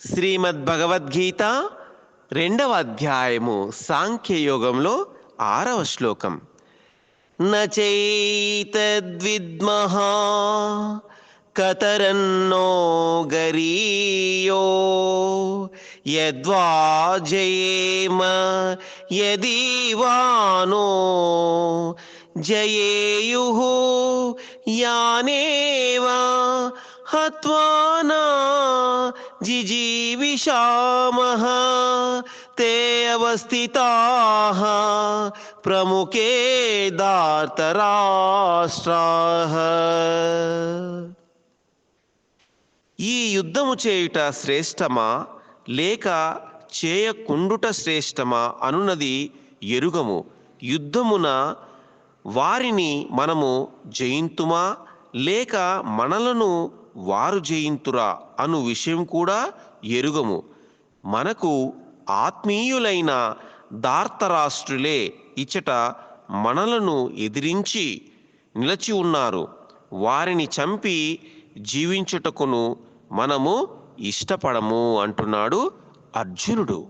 శ్రీమద్ భగవద్గీత రెండవ అధ్యాయము సాంఖ్యయోగంలో ఆరవ శ్లోకం. నచైతద్విద్మః కతరన్నో గరీయో యద్వా జయేమ యదీవానో జయేయు యానేవా హత్వానా జిజీవిషామః ते अवस्थिताः प्रमुखे దార్తరాష్ట్రాః ఈ యుద్ధము చేయుట శ్రేష్టమా లేక చేయకుండుట శ్రేష్టమా అనున్నది ఎరుగము యుద్ధమున వారిని మనము జయింతుమా లేక మనలను వారు జయింతురా అను విషయం కూడా ఎరుగము. మనకు ఆత్మీయులైన దార్తరాష్ట్రులే ఇచ్చట మనలను ఎదిరించి నిలచి ఉన్నారు. వారిని చంపి జీవించుటకును మనము ఇష్టపడము అంటున్నాడు అర్జునుడు.